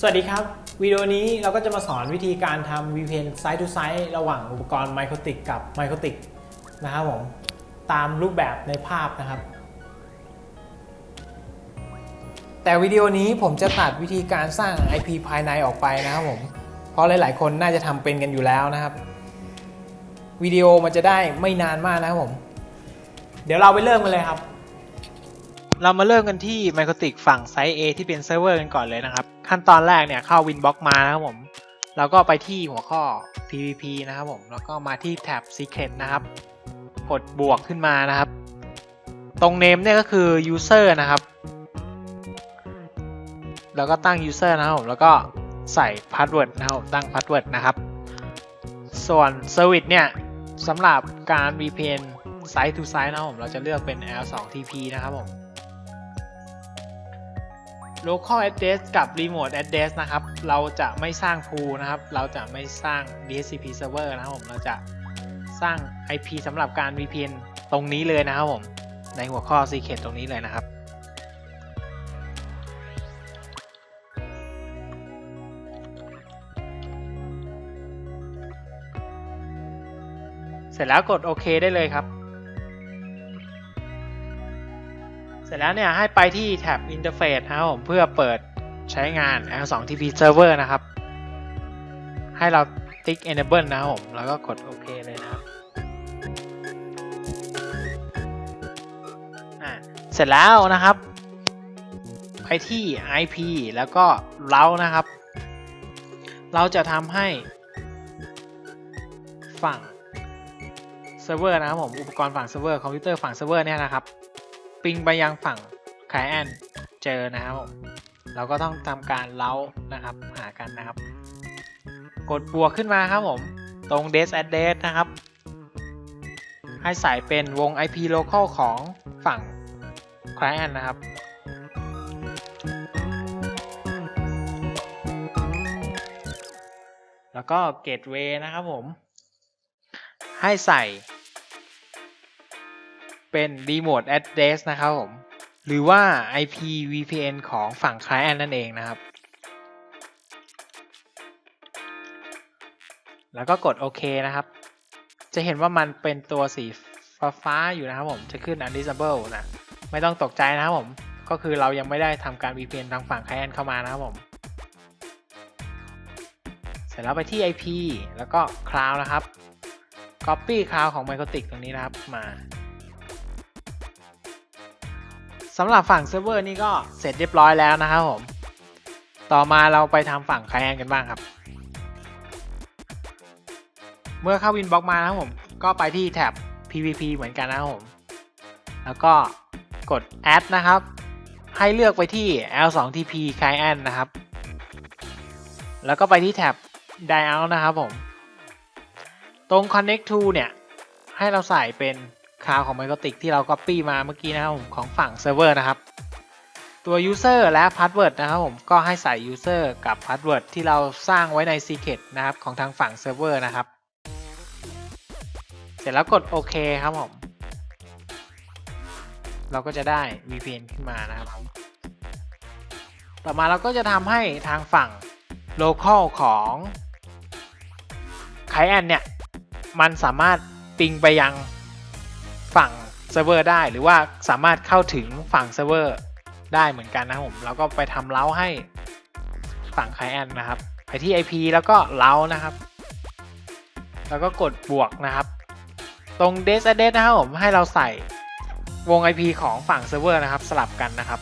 สวัสดีครับ วิดีโอนี้เราก็จะมาสอนวิธีการทำ VPN Side to Side ระหว่างอุปกรณ์ m i c r o t i c กับ m i c r o t i c นะครับผม ตามรูปแบบในภาพนะครับ แต่วิดีโอนี้ผมจะตัดวิธีการสร้าง IP ภายในออกไปนะครับผม เพราะหลาย ๆ คนน่าจะทำเป็นกันอยู่แล้วนะครับ วิดีโอมันจะได้ไม่นานมากนะครับผม เดี๋ยวเราไปเริ่มกันเลยครับ เรามาเริ่มกันที่ m i c r o t i c ฝั่งไซต์ A ที่เป็นเซิร์ฟเวอร์กันก่อนเลยนะครับ ขั้นตอนแรกเนี่ยเข้า Winbox มานะครับผม แล้วก็ไปที่หัวข้อ PVP นะครับผม แล้วก็มาที่แท็บ Secret นะครับ กดบวกขึ้นมานะครับ ตรง name เนี่ยก็คือ user นะครับ แล้วก็ตั้ง user นะครับผม แล้วก็ใส่ password นะครับ ตั้ง password นะครับ ส่วน service เนี่ยสำหรับการ VPN site to site นะครับผม เราจะเลือกเป็น L2TP นะครับผม local address กับ remote address นะครับ เราจะไม่สร้าง pool นะครับ เราจะไม่สร้าง DHCP server นะครับผม เราจะสร้าง IP สำหรับการ VPN ตรงนี้เลยนะครับผม ในหัวข้อ secret ตรงนี้เลยนะครับ เสร็จแล้วกดโอเคได้เลยครับ เสร็จแล้วเนี่ยให้ไปที่แท็บ Interface นะครับผมเพื่อเปิดใช้งาน L2TP Server นะครับ ให้เราติ๊ก Enable นะครับผมแล้วก็กดโอเคเลยนะครับเสร็จแล้วนะครับ ไปที่ IP แล้วก็เรานะครับ เราจะทำให้ฝั่งเซิร์ฟเวอร์นะครับผมอุปกรณ์ฝั่งเซิร์ฟเวอร์คอมพิวเตอร์ฝั่งเซิร์ฟเวอร์เนี่ยนะครับ ปิงไปยังฝั่ง client เจอนะครับผมเราก็ต้องทำการเล้านะครับหากันนะครับ กดบวกขึ้นมาครับผมตรง des address นะครับ ให้ใส่เป็นวง IP local ของฝั่ง client นะครับ แล้วก็ gateway นะครับผม ให้ใส่ เป็น remote address นะครับผม หรือว่า IP VPN ของฝั่ง client นั่นเองนะครับ แล้วก็กดโอเคนะครับ จะเห็นว่ามันเป็นตัวสีฟ้าๆอยู่นะครับผม จะขึ้น undisable นะ ไม่ต้องตกใจนะครับผม ก็คือเรายังไม่ได้ทำการ VPN ทางฝั่ง client เข้ามานะครับผมเสร็จแล้วไปที่ IP แล้วก็ cloud นะครับ copy cloud ของ Microtik ตรงนี้นะครับมา สำหรับฝั่งเซิร์ฟเวอร์นี่ก็เสร็จเรียบร้อยแล้วนะครับผม ต่อมาเราไปทำฝั่งคลนกันบ้างครับ เมื่อเข้าวินบ็อกมานะครับผม ก็ไปที่แท็บ PVP เหมือนกันนะครับผม แล้วก็กด add นะครับ ให้เลือกไปที่ L2TP client นะครับ แล้วก็ไปที่แท็บ dial นะครับผม ตรง connect to เนี่ย ให้เราใส่เป็น คลาวของ Microtik ที่เรา Copy มาเมื่อกี้นะครับผมของฝั่งเซิร์ฟเวอร์นะครับ ตัว User และ Password นะครับผมก็ให้ใส่ User กับ Password ที่เราสร้างไว้ใน Secret นะครับของทางฝั่งเซิร์ฟเวอร์นะครับ เสร็จแล้วกดโอเคครับผมเราก็จะได้ VPN ขึ้นมานะครับ ต่อมาเราก็จะทำให้ทางฝั่ง Local ของ Client เนี่ย มันสามารถปิงไปยัง ฝั่งเซิร์ฟเวอร์ได้หรือว่าสามารถเข้าถึงฝั่งเซิร์ฟเวอร์ได้เหมือนกันนะครับผมแล้วก็ไปทำเล้าให้ฝั่ง client นะครับไปที่ IP แล้วก็เล้านะครับ แล้วก็กดบวกนะครับ ตรง des a d d r e s นะครับผมให้เราใส่วง IP ของฝั่งเซิร์ฟเวอร์นะครับ สลับกันนะครับ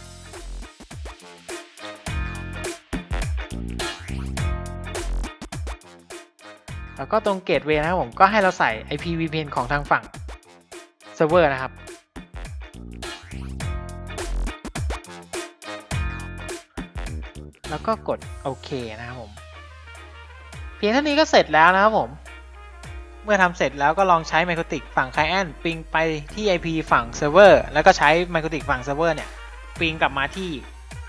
แล้วก็ตรง gateway นะครับผมก็ให้เราใส่ IP VPN ของทางฝั่ง เซิร์ฟเวอร์นะครับ แล้วก็กดโอเคนะครับผม เพียงเท่านี้ก็เสร็จแล้วนะครับผม เมื่อทำเสร็จแล้วก็ลองใช้ Microtik ฝั่ง Client ปิงไปที่ IP ฝั่งเซิร์ฟเวอร์แล้วก็ใช้ Microtik ฝั่งเซิร์ฟเวอร์เนี่ย ปิงกลับมาที่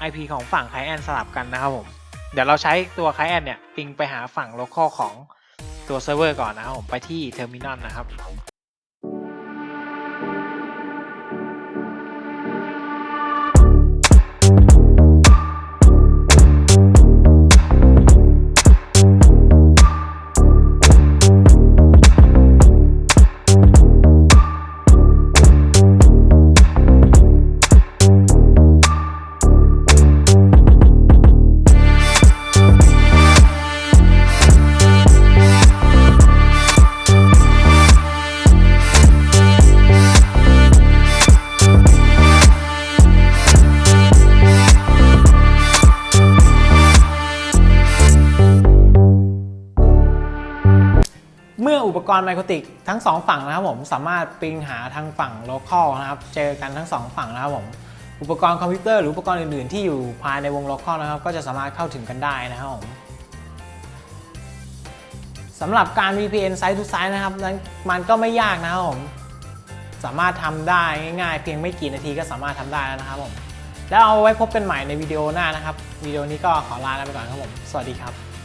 IP ของฝั่ง Client สลับกันนะครับผม เดี๋ยวเราใช้ตัว Client เนี่ย ปิงไปหาฝั่ง Local ของตัวเซิร์ฟเวอร์ก่อนนะครับผม ไปที่ Terminal นะครับ อุปกรณ์ไมโครติกทั้ง 2 ฝั่งนะครับผมสามารถปิงหาทางฝั่งโลคอลนะครับเจอกันทั้ง 2 ฝั่งนะครับผมอุปกรณ์คอมพิวเตอร์หรืออุปกรณ์อื่นๆที่อยู่ภายในวงโลคอลนะครับก็จะสามารถเข้าถึงกันได้นะครับผมสำหรับการ VPN Site to Site นะครับนั้นมันก็ไม่ยากนะครับผมสามารถทำได้ง่ายๆ เพียงไม่กี่นาทีก็สามารถทำได้แล้วนะครับผมแล้วเอาไว้พบกันใหม่ในวิดีโอหน้านะครับวิดีโอนี้ก็ขอลาไปก่อนครับผม สวัสดีครับ